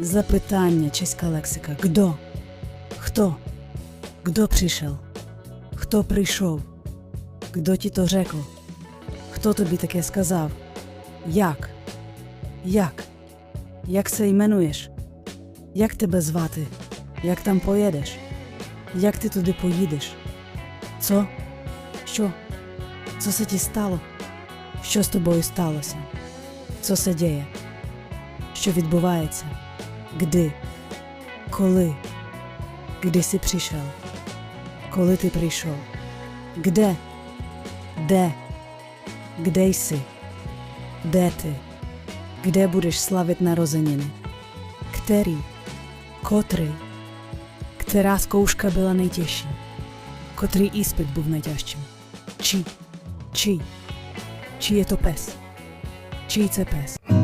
Запитання, чеська лексика. Гдо? Хто? Гдо прийшов? Хто прийшов? Гдо ті то řekl? Хто тобі таке сказав? Як? Як? Як се jmenuješ? Як тебе звати? Як там поїдеш? Як ти туди поїдеш? Цо? Що? Що се ті стало? Що з тобою сталося? Що се діє? Що відбувається? Kdy? Koli? Kdy jsi přišel? Koli ty přišel? Kde? Kde? Kde jsi? Kde ty? Kde budeš slavit narozeniny? Který? Kotry? Která zkouška byla nejtěžší? Kotrý ispit byl nejtěžším? Či? Či? Či je to pes? Čí je pes?